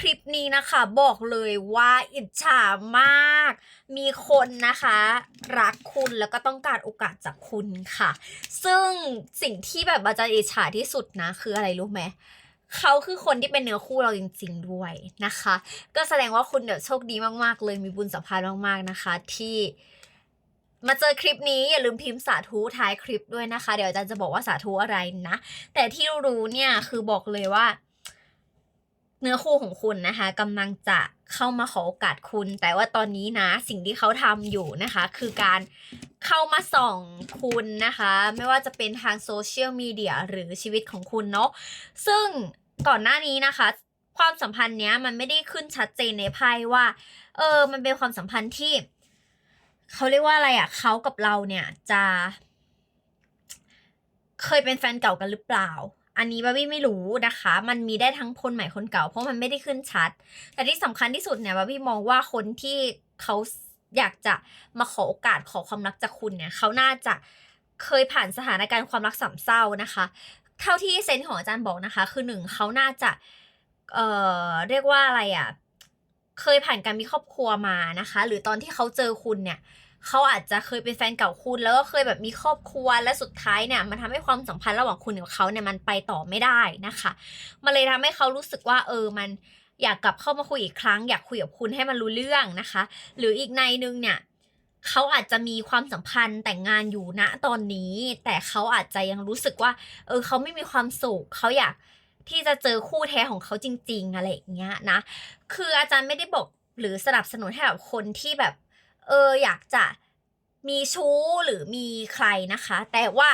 คลิปนี้นะคะบอกเลยว่าอิจฉามาก มีคนนะคะ รักคุณแล้วก็ต้องการโอกาสจากคุณค่ะ ซึ่งสิ่งที่แบบอาจารย์อิจฉาที่สุดนะ คืออะไรรู้ไหมเขาคือคนที่เป็นเนื้อคู่เราจริงๆด้วยนะคะ ก็แสดงว่าคุณเดี๋ยวโชคดีมากๆ เลยมีบุญสัมพันธ์มากๆนะคะ ที่มาเจอคลิปนี้อย่าลืมพิมพ์สาธุท้ายคลิปด้วยนะคะ เดี๋ยวอาจารย์จะบอกว่าสาธุอะไรนะ แต่ที่รู้เนี่ยคือบอกเลยว่า เนื้อคู่ของคุณนะคะกำลังจะเข้ามาขอโอกาสคุณ แต่ว่าตอนนี้นะสิ่งที่เขาทำอยู่นะคะ คือการเข้ามาส่องคุณนะคะ ไม่ว่าจะเป็นทางโซเชียลมีเดียหรือชีวิตของคุณเนาะซึ่งก่อนหน้านี้นะคะ ความสัมพันธ์เนี้ยมันไม่ได้ขึ้นชัดเจนในไพ่ว่า เออ มันเป็นความสัมพันธ์ที่เขาเรียกว่าอะไรอะ่ะเขากับเราเนี่ยจะ เคยเป็นแฟนเก่ากันหรือเปล่า อันนี้บาร์บี้ไม่รู้นะคะ มันมีได้ทั้งคนใหม่คนเก่า เพราะมันไม่ได้ขึ้นชัด แต่ที่สำคัญที่สุดเนี่ยบาร์บี้มองว่าคนที่เขาอยากจะมาขอโอกาสขอความรักจากคุณเนี่ยเขาน่าจะเคยผ่านสถานการณ์ความรักสามเศร้านะคะ เท่าที่เซนของอาจารย์บอกนะคะ คือหนึ่งเขาน่าจะเอ่อเรียกว่าอะไรอะ่ะเคยผ่านการมีครอบครัวมานะคะ หรือตอนที่เขาเจอคุณเนี่ย เขาอาจจะเคยเป็นแฟนเก่าคุณ แล้วก็เคยแบบมีครอบครัวและสุดท้ายเนี่ยมันทำให้ความสัมพันธ์ระหว่างคุณกับเขาเนี่ยมันไปต่อไม่ได้นะคะมันเลยทำให้เขารู้สึกว่าเออมันอยากกลับเข้ามาคุยอีกครั้ง อยากคุยกับคุณให้มันรู้เรื่องนะคะ หรืออีกในนึงเนี่ยเขาอาจจะมีความสัมพันธ์แต่งงานอยู่ณตอนนี้ แต่เขาอาจจะยังรู้สึกว่า เออเขาไม่มีความสุขเขาอยากที่จะเจอคู่แท้ของเขาจริง ๆ อะไรอย่างเงี้ยนะ คืออาจารย์ไม่ได้บอกหรือสนับสนุนให้กับคนที่แบบ เอออยากจะมีชู้หรือมีใครนะคะ แต่ว่า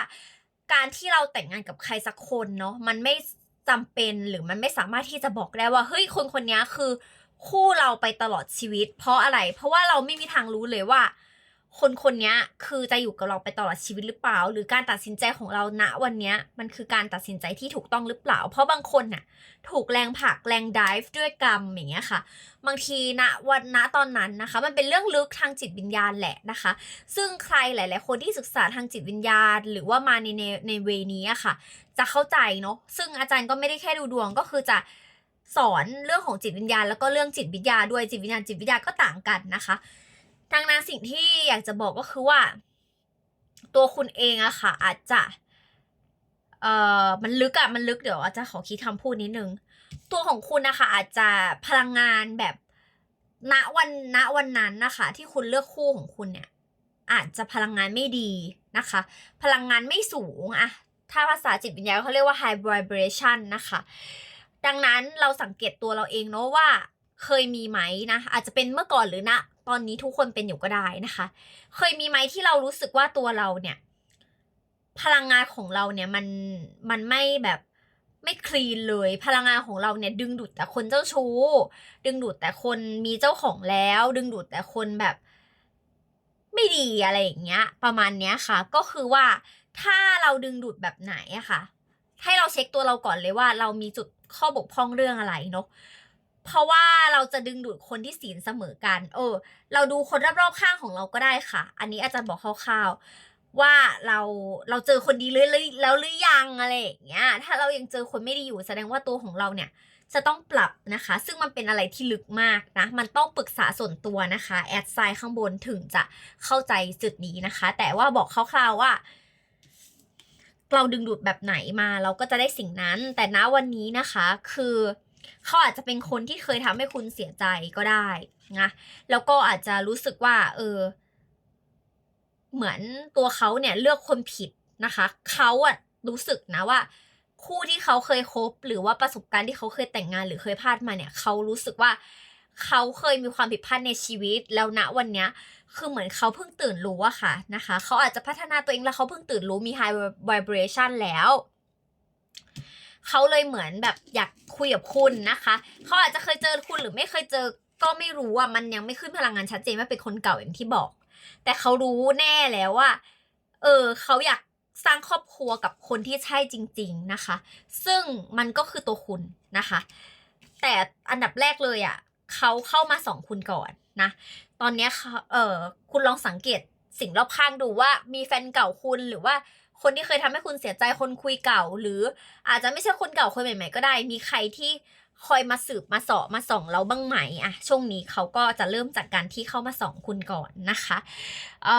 การที่เราแต่งงานกับใครสักคนเนาะมันไม่จำเป็นหรือมันไม่สามารถที่จะบอกได้ว่าเฮ้ยคนคนนี้คือคู่เราไปตลอดชีวิต เพราะอะไร เพราะว่าเราไม่มีทางรู้เลยว่า คนคนนี้คือจะอยู่กับเราไปตลอดชีวิตหรือเปล่า หรือการตัดสินใจของเราณวันนี้มันคือการตัดสินใจที่ถูกต้องหรือเปล่า เพราะบางคนน่ะถูกแรงผลักแรงดิฟด้วยกรรมอย่างเงี้ยค่ะ บางทีณวันณตอนนั้นนะคะ มันเป็นเรื่องลึกทางจิตวิญญาณแหละนะคะ ซึ่งใครหลาย ๆ คนที่ศึกษาทางจิตวิญญาณ หรือว่ามาในในในเวนี้อะค่ะ จะเข้าใจเนาะซึ่งอาจารย์ก็ไม่ได้แค่ดูดวงก็คือจะสอนเรื่องของจิตวิญญาณ แล้วก็เรื่องจิตวิทยาด้วยจิตวิญญาณจิตวิทยาก็ต่างกันนะคะ ดังนั้นสิ่งที่อยากจะบอกก็คือว่า ตัวคุณเองอะค่ะ อาจจะ เอ่อมันลึกอะมันลึกเดี๋ยวอาจจะขอคิดคำพูดนิดนึง ตัวของคุณนะคะ อาจจะพลังงานแบบณวันณวันนั้นนะคะ ที่คุณเลือกคู่ของคุณเนี่ย อาจจะพลังงานไม่ดีนะคะ พลังงานไม่สูงอะถ้าภาษาจิตวิญญาณเขาเรียกว่า high vibration นะคะ ดังนั้นเราสังเกตตัวเราเองเนาะว่าเคยมีไหมนะ อาจจะเป็นเมื่อก่อนหรือณ ตอนนี้ทุกคนเป็นอยู่ก็ได้นะคะ เคยมีไหมที่เรารู้สึกว่าตัวเราเนี่ย พลังงานของเราเนี่ยมันมันไม่แบบไม่คลีนเลย พลังงานของเราเนี่ย ดึงดูดแต่คนเจ้าชู้ ดึงดูดแต่คนมีเจ้าของแล้ว ดึงดูดแต่คนแบบ ไม่ดีอะไรอย่างเงี้ย ประมาณเนี้ยค่ะ ก็คือว่าถ้าเราดึงดูดแบบไหนอะค่ะ ให้เราเช็คตัวเราก่อนเลยว่า เรามีจุดข้อบกพร่องเรื่องอะไรเนาะ เพราะว่าเราจะดึงดูดคนที่ศีลเสมอกัน เออ เราดูคนรอบๆข้างของเราก็ได้ค่ะ อันนี้อาจารย์บอกคร่าวๆว่าเราเราเจอคนดีเลยแล้วหรือยังอะไรอย่างเงี้ย ถ้าเรายังเจอคนไม่ดีอยู่แสดงว่าตัวของเราเนี่ยจะต้องปรับนะคะ ซึ่งมันเป็นอะไรที่ลึกมากนะ มันต้องปรึกษาส่วนตัวนะคะ แอดไซน์ข้างบนถึงจะเข้าใจจุดนี้นะคะ แต่ว่าบอกคร่าวๆว่า เราดึงดูดแบบไหนมา เราก็จะได้สิ่งนั้น แต่ณวันนี้นะคะ คือ เขาอาจจะเป็นคนที่เคยทำให้คุณเสียใจก็ได้นะแล้วก็อาจจะรู้สึกว่า เออ เหมือนตัวเขาเนี่ยเลือกคนผิดนะคะเขาอะรู้สึกนะว่า คู่ที่เขาเคยคบ หรือว่าประสบการณ์ที่เขาเคยแต่งงานหรือเคยพลาดมาเนี่ยเขารู้สึกว่าเขาเคยมีความผิดพลาดในชีวิตแล้วณวันเนี้ย คือเหมือนเขาเพิ่งตื่นรู้อะค่ะนะคะ เขาอาจจะพัฒนาตัวเองแล้วเขาเพิ่งตื่นรู้มี high vibration แล้ว เขาเลยเหมือนแบบอยากคุยกับคุณนะคะเขาอาจจะเคยเจอคุณหรือไม่เคยเจอก็ไม่รู้อะมันยังไม่ขึ้นพลังงานชัดเจนว่าเป็นคนเก่าอย่างที่บอก แต่เขารู้แน่แล้วว่า เออเขาอยากสร้างครอบครัวกับคนที่ใช่จริง ๆนะคะ ซึ่งมันก็คือตัวคุณนะคะ แต่อันดับแรกเลยอะ่ะเขาเข้ามาส่องคุณก่อนนะ ตอนเนี้ยเขาเออคุณลองสังเกตสิ่งรอบข้างดูว่ามีแฟนเก่าคุณหรือว่า คนที่เคยทำให้คุณเสียใจคนคุยเก่า หรืออาจจะไม่ใช่คนเก่าคนใหม่ ๆ ก็ได้ มีใครที่คอยมาสืบมาสอบมาส่องเราบ้างไหมอะช่วงนี้เขาก็จะเริ่มจากการที่เข้ามาส่องคุณก่อนนะคะเอ่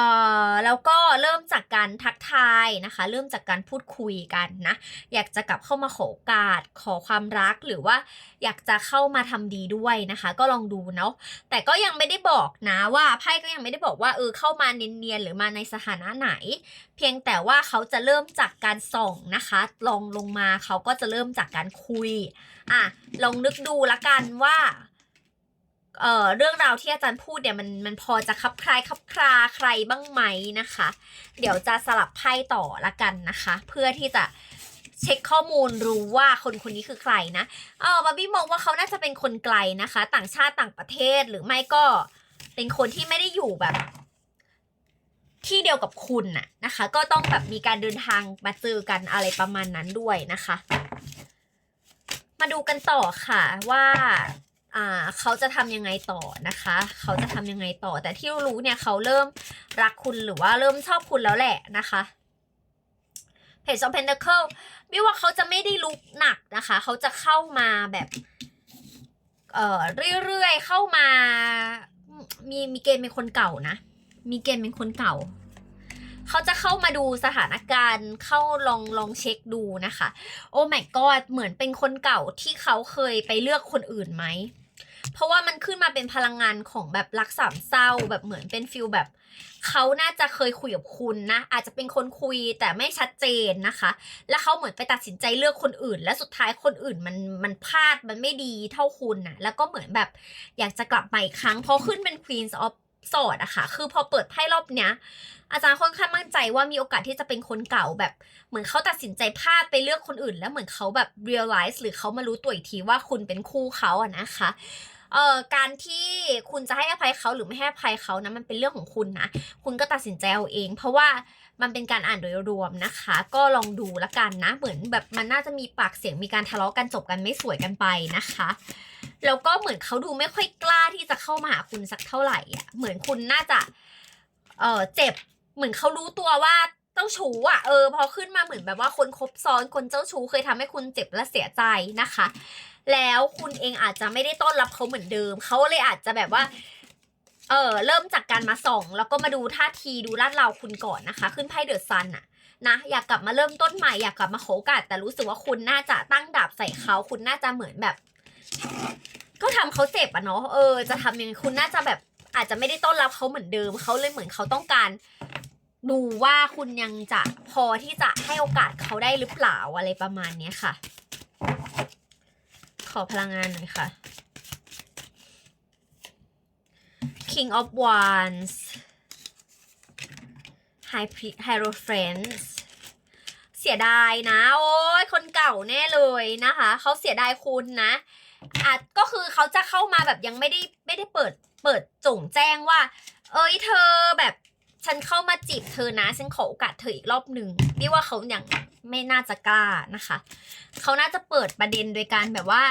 อแล้วก็เริ่มจากการทักทายนะคะ เริ่มจากการพูดคุยกันนะอยากจะกลับเข้ามาขอโอกาสขอความรักหรือว่าอยากจะเข้ามาทำดีด้วยนะคะ ก็ลองดูเนาะแต่ก็ยังไม่ได้บอกนะว่าไพ่ก็ยังไม่ได้บอกว่าเออเข้ามาเนียนๆหรือมาในสถานะไหน เพียงแต่ว่าเขาจะเริ่มจากการส่องนะคะลองลงมาเขาก็จะเริ่มจากการคุยอะลองนึกดูละกันว่า เอ่อเรื่องราวที่อาจารย์พูดเนี่ยมันมันพอจะคับคลายคับคลาใครบ้างไหมนะคะ เดี๋ยวจะสลับไพ่ต่อละกันนะคะ เพื่อที่จะเช็คข้อมูลรู้ว่าคนคนนี้คือใครนะเออบาร์บี้มองว่าเขาน่าจะเป็นคนไกลนะคะ ต่างชาติต่างประเทศหรือไม่ก็เป็นคนที่ไม่ได้อยู่แบบ ที่เดียวกับคุณน่ะนะคะ ก็ต้องแบบมีการเดินทางมาเจอกันอะไรประมาณนั้นด้วยนะคะ มาดูกันต่อค่ะว่า อ่าเขาจะทำยังไงต่อนะคะ เขาจะทำยังไงต่อ แต่ที่รู้เนี่ยเขาเริ่มรักคุณหรือว่าเริ่มชอบคุณแล้วแหละนะคะเพจ of Pentacle ไม่ว่าเขาจะไม่ได้ลุกหนักนะคะ เขาจะเข้ามาแบบเอ่อเรื่อยๆเข้ามา มีมีเกณฑ์เป็นคนเก่านะ มีเกณฑ์เป็นคนเก่า เขาจะเข้ามาดูสถานการณ์เข้าลองลองเช็คดูนะคะ โอ้ my god เหมือนเป็นคนเก่าที่เขาเคยไปเลือกคนอื่นไหม เพราะว่ามันขึ้นมาเป็นพลังงานของแบบรักสามเศร้าแบบเหมือนเป็นฟิลแบบเขาน่าจะเคยคุยกับคุณนะ อาจจะเป็นคนคุยแต่ไม่ชัดเจนนะคะ แล้วเขาเหมือนไปตัดสินใจเลือกคนอื่น และสุดท้ายคนอื่นมันมันพลาดมันไม่ดีเท่าคุณนะแล้วก็เหมือนแบบอยากจะกลับมาอีกครั้งเพราะขึ้นเป็น Queen of s w o r d อะค่ะ คือพอเปิดไพ่รอบเนี้ย อาจารย์ค่อนข้างมั่นใจว่ามีโอกาสที่จะเป็นคนเก่าแบบ เหมือนเขาตัดสินใจพลาดไปเลือกคนอื่น แล้วเหมือนเขาแบบ realize หรือเขามารู้ตัวอีกทีว่าคุณเป็นคู่เขาอะนะคะ เอ่อการที่คุณจะให้อภัยเขาหรือไม่ให้อภัยเขานะมันเป็นเรื่องของคุณนะ คุณก็ตัดสินใจเอาเอง เพราะว่ามันเป็นการอ่านโดยรวมนะคะ ก็ลองดูละกันนะ เหมือนแบบมันน่าจะมีปากเสียงมีการทะเลาะกันจบกันไม่สวยกันไปนะคะแล้วก็เหมือนเขาดูไม่ค่อยกล้าที่จะเข้ามาหาคุณสักเท่าไหร่อะเหมือนคุณน่าจะเออเจ็บ เหมือนเขารู้ตัวว่าเจ้าชู้อะเออพอขึ้นมาเหมือนแบบว่าคนคบซ้อนคนเจ้าชู้เคยทำให้คุณเจ็บและเสียใจนะคะ แล้วคุณเองอาจจะไม่ได้ต้อนรับเขาเหมือนเดิม เขาเลยอาจจะแบบว่า เออเริ่มจากการมาส่อง แล้วก็มาดูท่าทีดูลาดเราคุณก่อนนะคะ ขึ้นไพ่เดอะซันอะนะอยากกลับมาเริ่มต้นใหม่อยากกลับมาโขกัดแต่รู้สึกว่าคุณน่าจะตั้งดาบใส่เขาคุณน่าจะเหมือนแบบ ก็ทำเขาเจ็บอะเนาะเออจะทำยังไงคุณน่าจะแบบอาจจะไม่ได้ต้อนรับเขาเหมือนเดิมเขาเลยเหมือนเขาต้องการ ดูว่าคุณยังจะพอที่จะให้โอกาสเขาได้หรือเปล่าอะไรประมาณเนี้ยค่ะ ขอพลังงานหน่อยค่ะ King of Wands High Pri- Hierophant เสียดายนะ โอ้ยคนเก่าแน่เลยนะคะเขาเสียดายคุณนะอาจก็คือเขาจะเข้ามาแบบยังไม่ได้ไม่ได้เปิดเปิดจงแจ้งว่า เอ้ยเธอแบบฉันเข้ามาจีบเธอนะ ฉันขอโอกาสเธออีกรอบหนึ่งนี่ว่าเขาอย่าง ไม่น่าจะกล้านะคะ เขาน่าจะเปิดประเด็นโดยการแบบว่า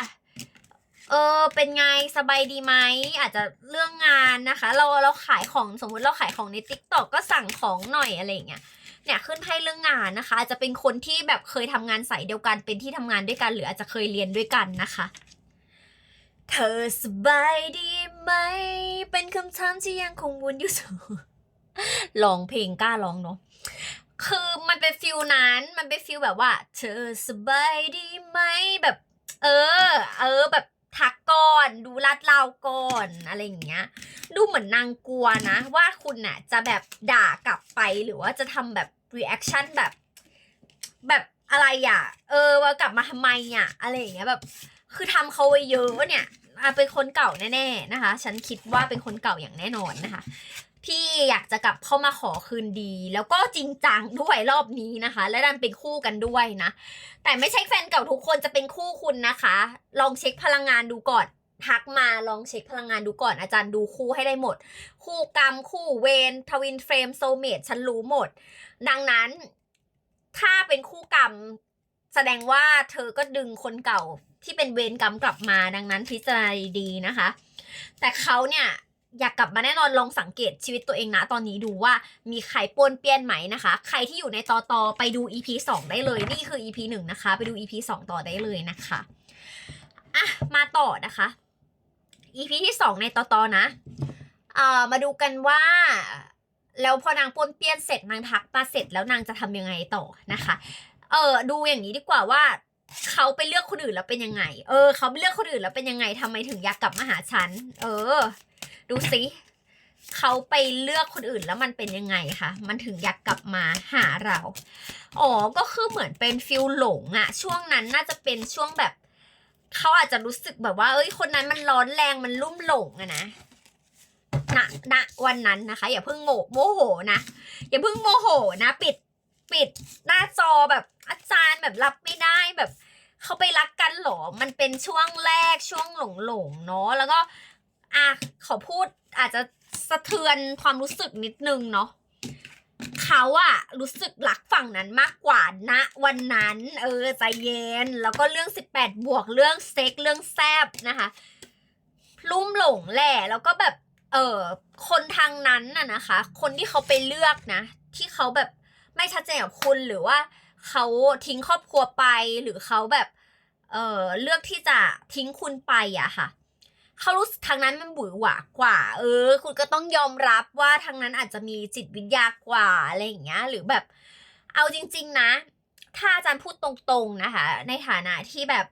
เออเป็นไงสบายดีไหมอาจจะเรื่องงานนะคะ เราเราขายของสมมุติเราขายของใน t ิ k t o k ก็สั่งของหน่อยอะไรอย่างเงี้ยเนี่ยขึ้นให้เรื่องงานนะคะ อาจจะเป็นคนที่แบบเคยทำงานสายเดียวกันเป็นที่ทำงานด้วยกันหรืออาจจะเคยเรียนด้วยกันนะคะเธอสบายดีไหม เป็นคำถามที่ยังคงวนอยู่เสมอร้องเพลงกล้าร้องเนาะ คือมันเป็นฟิลนั้น มันเป็นฟิลแบบว่า เธอสบายดีไหมแบบ เออ เออแบบทักก่อน ดูลาดเราก่อนอะไรอย่างเงี้ย ดูเหมือนนางกลัวนะ ว่าคุณน่ะ จะแบบด่ากลับไปหรือว่าจะทำแบบ reaction แบบ แบบอะไรอะ เออว่ากลับมาทำไมอะอะไรอย่างเงี้ยแบบ คือทำเขาไว้เยอะเนี่ยอะเป็นคนเก่าแน่ๆนะคะ ฉันคิดว่าเป็นคนเก่าอย่างแน่นอนนะคะ ที่อยากจะกลับเข้ามาขอคืนดี แล้วก็จริงจังด้วยรอบนี้นะคะ และดันเป็นคู่กันด้วยนะ แต่ไม่ใช่แฟนเก่าทุกคนจะเป็นคู่คุณนะคะ ลองเช็คพลังงานดูก่อนทักมาลองเช็คพลังงานดูก่อนอาจารย์ดูคู่ให้ได้หมด คู่กรรม คู่เวรทวินเฟรมโซเมตฉันรู้หมด ดังนั้น ถ้าเป็นคู่กรรม แสดงว่าเธอก็ดึงคนเก่าที่เป็นเวรกรรมกลับมาดังนั้นพิจารณาดีๆนะคะ แต่เขาเนี่ย อยากกลับมาแน่นอนลองสังเกตชีวิตตัวเองนะตอนนี้ดูว่ามีใครป้วนเปี้ยนไหมนะคะ ใครที่อยู่ในตอตอไปดู EP 2 ได้เลย นี่คือ EP 1 นะคะ ไปดู EP 2 ต่อได้เลยนะคะอะมาต่อนะคะ EP ที่สองในตอตอนะเอ่อมาดูกันว่า แล้วพอนางปวนเปี้ยนเสร็จนางทักมาเสร็จแล้วนางจะทำยังไงต่อนะคะเออดูอย่างนี้ดีกว่าว่าเขาไปเลือกคนอื่นแล้วเป็นยังไง เออ เขาไปเลือกคนอื่นแล้วเป็นยังไงทำไมถึงอยากกลับมาหาฉัน เออ ดูสิเขาไปเลือกคนอื่นแล้วมันเป็นยังไงคะมันถึงอยากกลับมาหาเรา อ๋อ ก็คือเหมือนเป็นฟิลหลงอะช่วงนั้นน่าจะเป็นช่วงแบบเขาอาจจะรู้สึกแบบว่า เอ้ย คนนั้นมันร้อนแรงมันลุ่มหลงอะนะณณวันนั้นนะคะ อย่าเพิ่งโงโมโหนะ อย่าเพิ่งโมโหนะ ปิดปิดหน้าจอแบบอาจารย์แบบรับไม่ได้แบบเขาไปรักกันหรอ มันเป็นช่วงแรกช่วงหลงหลงๆเนาะแล้วก็ อะขอพูดอาจจะสะเทือนความรู้สึกนิดนึงเนาะเขาอะรู้สึกรักฝั่งนั้นมากกว่าณวันนั้น เออใจเย็น แล้วก็เรื่อง 18 บวกเรื่องเซ็กเรื่องแซบนะคะลุ่มหลงแหละแล้วก็แบบเออคนทางนั้นน่ะนะคะ คนที่เขาไปเลือกนะ ที่เขาแบบไม่ชัดเจนกับคุณหรือว่าเขาทิ้งครอบครัวไปหรือเขาแบบเออเลือกที่จะทิ้งคุณไปอะค่ะ เขารู้สึกทางนั้นมันบุ๋ยหวากว่า เออ คุณก็ต้องยอมรับว่าทางนั้นอาจจะมีจิตวิทยากว่าอะไรอย่างเงี้ย หรือแบบ เอาจริง ๆ นะ ถ้าอาจารย์พูดตรงๆนะคะ ในฐานะที่แบบ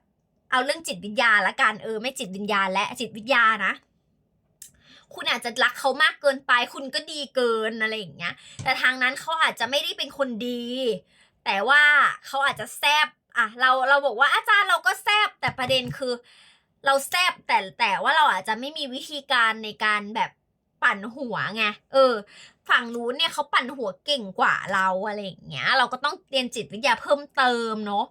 เอาเรื่องจิตวิทยาละกันเออ ไม่จิตวิญญาณและจิตวิทยานะคุณอาจจะรักเขามากเกินไป คุณก็ดีเกินอะไรอย่างเงี้ย แต่ทางนั้นเขาอาจจะไม่ได้เป็นคนดี แต่ว่าเขาอาจจะแซบอะเราเราบอกว่าอาจารย์เราก็แซบแต่ประเด็นคือ เราแซบแต่แต่ว่าเราอาจจะไม่มีวิธีการในการแบบปั่นหัวไง เออ ฝั่งนู้นเนี่ยเขาปั่นหัวเก่งกว่าเราอะไรอย่างเงี้ย เราก็ต้องเรียนจิตวิทยาเพิ่มเติมเนาะ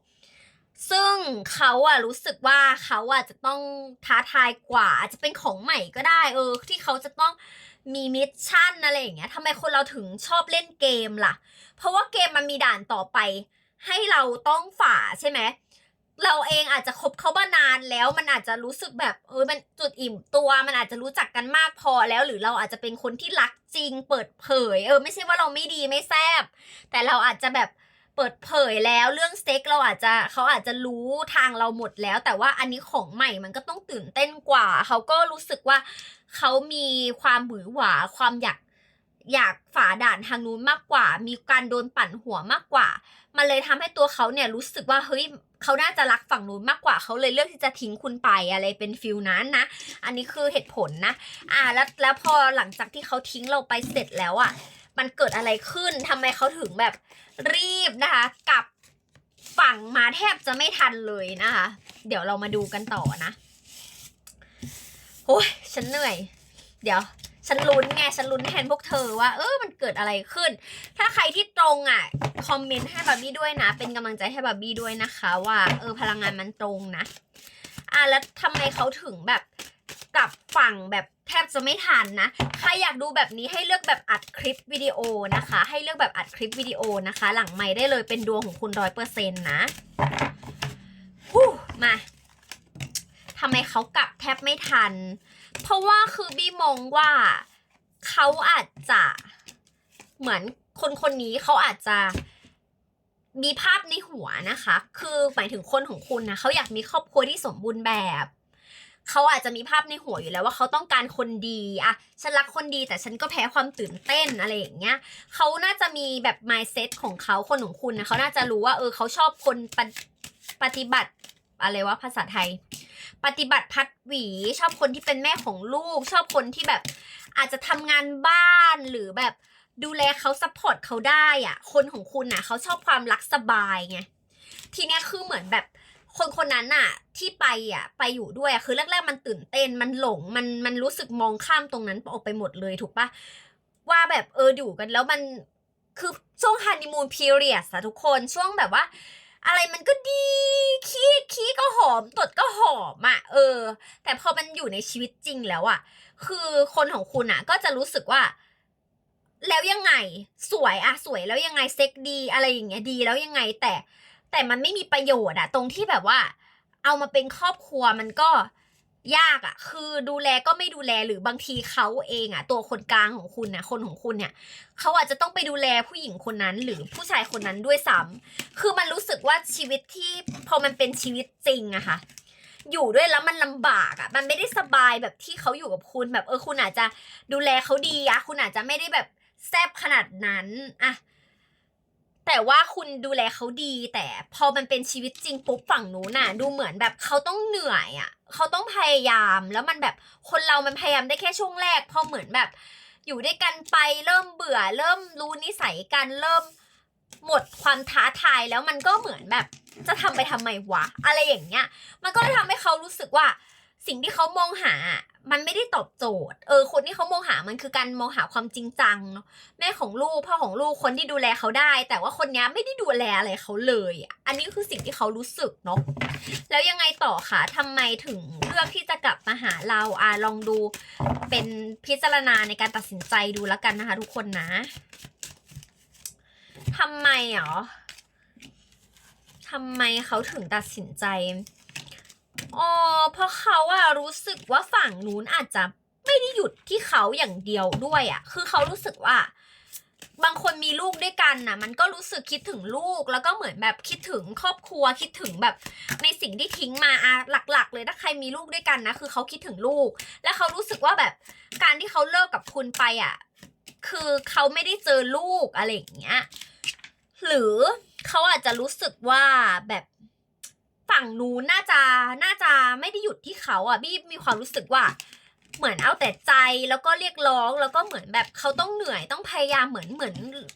ซึ่งเขาอะรู้สึกว่าเขาอะจะต้องท้าทายกว่า อาจจะเป็นของใหม่ก็ได้ เออ ที่เขาจะต้องมีมิชชั่นอะไรอย่างเงี้ยทำไมคนเราถึงชอบเล่นเกมล่ะ เพราะว่าเกมมันมีด่านต่อไป ให้เราต้องฝ่าใช่ไหมเเราเองอาจจะคบเขามานานแล้ว มันอาจจะรู้สึกแบบเออมันจุดอิ่มตัวมันอาจจะรู้จักกันมากพอแล้ว หรือเราอาจจะเป็นคนที่รักจริง เปิดเผย เออ ไม่ใช่ว่าเราไม่ดีไม่แซบแต่เราอาจจะแบบเปิดเผยแล้วเรื่องสเต็กเราอาจจะเขาอาจจะรู้ทางเราหมดแล้ว แต่ว่าอันนี้ของใหม่มันก็ต้องตื่นเต้นกว่า เขาก็รู้สึกว่าเขามีความหวือหวาความอยากอยากฝ่าด่านทางนู้นมากกว่า มีการโดนปั่นหัวมากกว่า มันเลยทำให้ตัวเขาเนี่ยรู้สึกว่าเฮ้ย เขาน่าจะรักฝั่งนู้นมากกว่าเขาเลยเลือกที่จะทิ้งคุณไปอะไรเป็นฟิลนั้นนะ อันนี้คือเหตุผลนะ อ่าแล้วแล้วพอหลังจากที่เขาทิ้งเราไปเสร็จแล้วอะ่ะ มันเกิดอะไรขึ้นทำไมเขาถึงแบบรีบนะคะกลับฝั่งมาแทบจะไม่ทันเลยนะคะ เดี๋ยวเรามาดูกันต่อนะโอ้ยฉันเหนื่อย เดี๋ยว ฉันลุ้นไงฉันลุ้นแทนพวกเธอว่า เออมันเกิดอะไรขึ้น ถ้าใครที่ตรงอะคอมเมนต์ให้บาร์บี้ด้วยนะ เป็นกำลังใจให้บาร์บี้ด้วยนะคะ ว่าเออพลังงานมันตรงนะ อะแล้วทำไมเขาถึงแบบกลับฝั่งแบบแทบจะไม่ทันนะ ใครอยากดูแบบนี้ให้เลือกแบบอัดคลิปวิดีโอนะคะ ให้เลือกแบบอัดคลิปวิดีโอนะคะ หลังไม่ได้เลยเป็นดวงของคุณร้อยเปอร์เซ็นต์นะฮู้มาทำไมเขากลับแทบไม่ทัน เพราะว่าคือบี้มองว่าเขาอาจจะเหมือนคนคนนี้เขาอาจจะมีภาพในหัวนะคะ คือหมายถึงคนของคุณนะเขาอยากมีครอบครัวที่สมบูรณ์แบบเขาอาจจะมีภาพในหัวอยู่แล้วว่าเขาต้องการคนดีอะฉันรักคนดีแต่ฉันก็แพ้ความตื่นเต้นอะไรอย่างเงี้ยเขาน่าจะมีแบบ mindset ของเขาคนของคุณนะเขาน่าจะรู้ว่าเออเขาชอบคนปปฏิบัติอะไรว่าภาษาไทย ปฏิบัติพัดหวี ชอบคนที่เป็นแม่ของลูก ชอบคนที่แบบ อาจจะทำงานบ้านหรือแบบดูแลเขาซัพพอร์ตเขาได้อะคนของคุณน่ะเขาชอบความรักสบายไงทีเนี้ยคือเหมือนแบบคนคนนั้นน่ะที่ไปอะไปอยู่ด้วยคือแรกๆมันตื่นเต้นมันหลงมันมันรู้สึกมองข้ามตรงนั้นออกไปหมดเลยถูกปะว่าแบบเอออยู่กันแล้วมันคือช่วงฮันนีมูนพีเรียสอะทุกคนช่วงแบบว่า อะไรมันก็ดี ขี้ขี้ก็หอมตดก็หอมอะเออ แต่พอมันอยู่ในชีวิตจริงแล้วอะคือคนของคุณอะ ก็จะรู้สึกว่า แล้วยังไง สวยอะสวยแล้วยังไงเซ็กดีอะไรอย่างเงี้ยดีแล้วยังไงแต่ แต่มันไม่มีประโยชน์อะตรงที่แบบว่า เอามาเป็นครอบครัวมันก็ ยากอะคือดูแลก็ไม่ดูแลหรือบางทีเขาเองอะตัวคนกลางของคุณนะคนของคุณเนี่ยเขาอาจจะต้องไปดูแลผู้หญิงคนนั้น หรือผู้ชายคนนั้นด้วยซ้ำคือมันรู้สึกว่าชีวิตที่พอมันเป็นชีวิตจริงอะค่ะ อยู่ด้วยแล้วมันลำบากอะมันไม่ได้สบายแบบที่เขาอยู่กับคุณแบบเออคุณอาจจะดูแลเขาดีอะคุณอาจจะไม่ได้แบบแซบขนาดนั้นอะ แต่ว่าคุณดูแลเขาดี แต่พอมันเป็นชีวิตจริงปุ๊บฝั่งนู้นน่ะ ดูเหมือนแบบเขาต้องเหนื่อยอะเขาต้องพยายามแล้วมันแบบคนเรามันพยายามได้แค่ช่วงแรกพอเหมือนแบบ อยู่ด้วยกันไปเริ่มเบื่อ เริ่มรู้นิสัยกันเริ่มหมดความท้าทายแล้วมันก็เหมือนแบบจะทำไปทำไมวะ อะไรอย่างเงี้ย มันก็เลยทำให้เขารู้สึกว่า สิ่งที่เขามองหา มันไม่ได้ตอบโจทย์ เออ คนที่เขามองหามันคือการมองหาความจริงจังเนาะแม่ของลูกพ่อของลูกคนที่ดูแลเขาได้ แต่ว่าคนนี้ไม่ได้ดูแลอะไรเขาเลย อันนี้คือสิ่งที่เขารู้สึกเนาะแล้วยังไงต่อคะทำไมถึงเลือกที่จะกลับมาหาเราอะลองดูเป็นพิจารณาในการตัดสินใจดูแล้วกันนะคะ ทุกคนนะทำไมเหรอทำไมเขาถึงตัดสินใจ อ๋อเพราะเขาอะรู้สึกว่าฝั่งนู้นอาจจะไม่ได้หยุดที่เขาอย่างเดียวด้วยอะคือเขารู้สึกว่า บางคนมีลูกด้วยกันนะมันก็รู้สึกคิดถึงลูก แล้วก็เหมือนแบบคิดถึงครอบครัวคิดถึงแบบในสิ่งที่ทิ้งมาอะหลัก ๆ เลยถ้าใครมีลูกด้วยกันนะคือเขาคิดถึงลูก แล้วเขารู้สึกว่าแบบการที่เขาเลิกกับคุณไปอะคือเขาไม่ได้เจอลูกอะไรอย่างเงี้ยหรือเขาอาจจะรู้สึกว่าแบบ ฝั่งนู้นน่าจะน่าจะไม่ได้หยุดที่เขาอะบี้มีความรู้สึกว่า เหมือนเอาแต่ใจแล้วก็เรียกร้องแล้วก็เหมือนแบบเขาต้องเหนื่อยต้องพยายามเหมือนเหมือน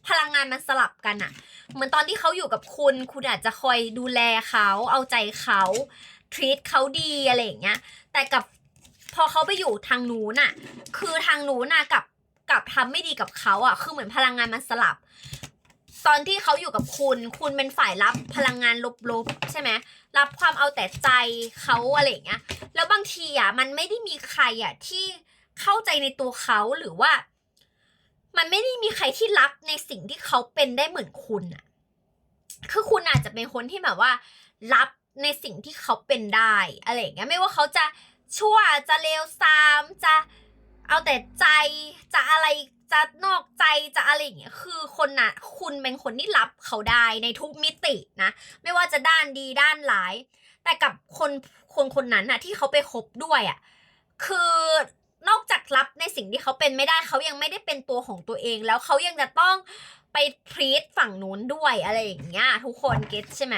พลังงานมันสลับกันอะ เหมือนตอนที่เขาอยู่กับคุณ คุณอาจจะคอยดูแลเขาเอาใจเขาทรีตเขาดีอะไรอย่างเงี้ยแต่กับพอเขาไปอยู่ทางนู้นอะ คือทางนู้นน่ะกับกับทำไม่ดีกับเขาอะ คือเหมือนพลังงานมันสลับ ตอนที่เขาอยู่กับคุณ คุณเป็นฝ่ายรับพลังงานลบๆ ใช่ไหมรับความเอาแต่ใจเขาอะไรอย่างเงี้ย แล้วบางทีอะมันไม่ได้มีใครอะที่เข้าใจในตัวเขาหรือว่า มันไม่ได้มีใครที่รักในสิ่งที่เขาเป็นได้เหมือนคุณอะ คือคุณอาจจะเป็นคนที่แบบว่า รับในสิ่งที่เขาเป็นได้อะไรอย่างเงี้ย ไม่ว่าเขาจะชั่วจะเลวซามจะ เอาแต่ใจจะอะไรจะนอกใจจะอะไรอย่างเงี้ยคือคนน่ะ คุณเป็นคนที่รับเขาได้ในทุกมิตินะ ไม่ว่าจะด้านดีด้านร้าย แต่กับคนคนคนนั้นน่ะ ที่เขาไปคบด้วยอะคือนอกจากรับในสิ่งที่เขาเป็นไม่ได้เขายังไม่ได้เป็นตัวของตัวเอง แล้วเขายังจะต้องไปพรีตฝั่งนู้นด้วยอะไรอย่างเงี้ยทุกคนเก็ตใช่ไหม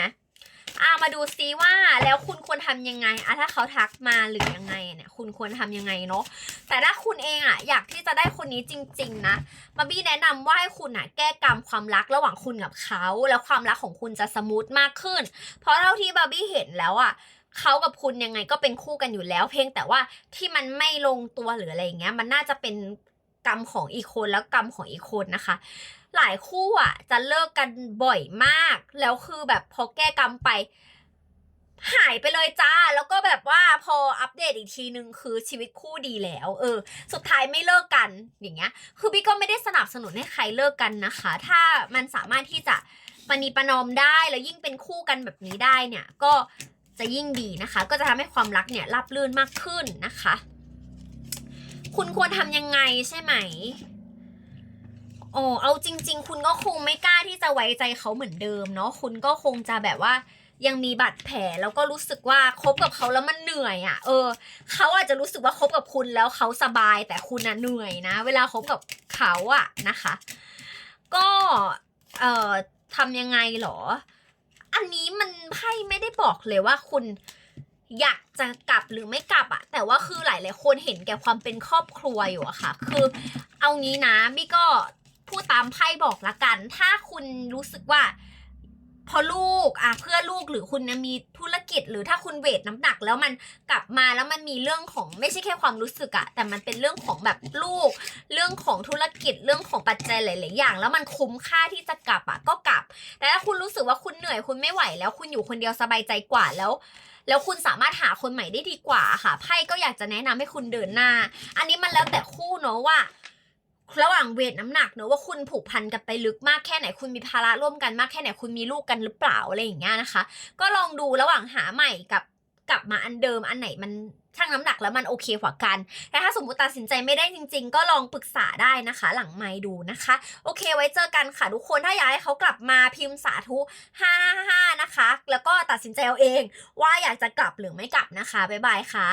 อามาดูซิว่าแล้วคุณควรทำยังไงอะถ้าเขาทักมาหรือยังไงเนี่ย คุณควรทำยังไงเนาะแต่ถ้าคุณเองอะอยากที่จะได้คนนี้จริง ๆ นะมาบี้แนะนำว่าให้คุณอะแก้กรรมความรักระหว่างคุณกับเขา แล้วความรักของคุณจะสมูทมากขึ้น เพราะเท่าที่บาร์บี้เห็นแล้วอะเขากับคุณยังไงก็เป็นคู่กันอยู่แล้ว เพียงแต่ว่าที่มันไม่ลงตัวหรืออะไรอย่างเงี้ย มันน่าจะเป็นกรรมของอีกคนแล้วกรรมของอีกคนนะคะ หลายคู่อะ จะเลิกกันบ่อยมาก แล้วคือแบบพอแก้กรรมไป หายไปเลยจ้า แล้วก็แบบว่าพออัปเดตอีกทีนึงคือชีวิตคู่ดีแล้ว เออ สุดท้ายไม่เลิกกันอย่างเงี้ย คือพี่ก็ไม่ได้สนับสนุนให้ใครเลิกกันนะคะ ถ้ามันสามารถที่จะปณีประนอมได้แล้วยิ่งเป็นคู่กันแบบนี้ได้เนี่ย ก็จะยิ่งดีนะคะ ก็จะทำให้ความรักเนี่ยราบรื่นมากขึ้นนะคะ คุณควรทำยังไงใช่ไหม โอ้เอาจริง ๆ คุณก็คงไม่กล้าที่จะไว้ใจเขาเหมือนเดิมเนาะคุณก็คงจะแบบว่ายังมีบาดแผลแล้วก็รู้สึกว่าคบกับเขาแล้วมันเหนื่อยอะ่ะ เออ เขาอาจจะรู้สึกว่าคบกับคุณแล้วเขาสบายแต่คุณน่ะเหนื่อยนะ เวลาคบกับเขาอะนะคะ ก็เอ่อทำยังไงเหรอ อันนี้มันไพ่ไม่ได้บอกเลยว่าคุณอยากจะกลับหรือไม่กลับอะแต่ว่าคือหลายๆคนเห็นแก่ความเป็นครอบครัวอยู่อะค่ะ คือเอางี้นะบี้ก็ พูดตามไพ่บอกละกัน ถ้าคุณรู้สึกว่า พอลูกอะเพื่อลูกหรือคุณนะมีธุรกิจ หรือถ้าคุณเวทน้ำหนัก แล้วมันกลับมาแล้วมันมีเรื่องของไม่ใช่แค่ความรู้สึกอะแต่มันเป็นเรื่องของแบบลูก เรื่องของธุรกิจเรื่องของปัจจัยหลาย ๆ อย่าง แล้วมันคุ้มค่าที่จะกลับอะก็กลับ แต่ถ้าคุณรู้สึกว่าคุณเหนื่อยคุณไม่ไหว แล้วคุณอยู่คนเดียวสบายใจกว่าแล้วแล้วคุณสามารถหาคนใหม่ได้ดีกว่าค่ะไพ่ก็อยากจะแนะนำให้คุณเดินหน้า อันนี้มันแล้วแต่คู่เนอะว่า ระหว่างเวทน้ำหนักเนอะว่าคุณผูกพันกันไปลึกมากแค่ไหนคุณมีภาระร่วมกันมากแค่ไหนคุณมีลูกกันหรือเปล่าอะไรอย่างเงี้ยนะคะ ก็ลองดูระหว่างหาใหม่กับกลับมาอันเดิมอันไหนมันชั่งน้ำหนักแล้วมันโอเคกว่ากันแต่ถ้าสมมติตัดสินใจไม่ได้จริง ๆ ก็ลองปรึกษาได้นะคะ หลังไมค์ดูนะคะ โอเคไว้เจอกันค่ะทุกคนถ้าอยากให้เขากลับมาพิมพ์สาธุ555นะคะ แล้วก็ตัดสินใจเอาเอง ว่าอยากจะกลับหรือไม่กลับนะคะบ๊ายบายค่ะ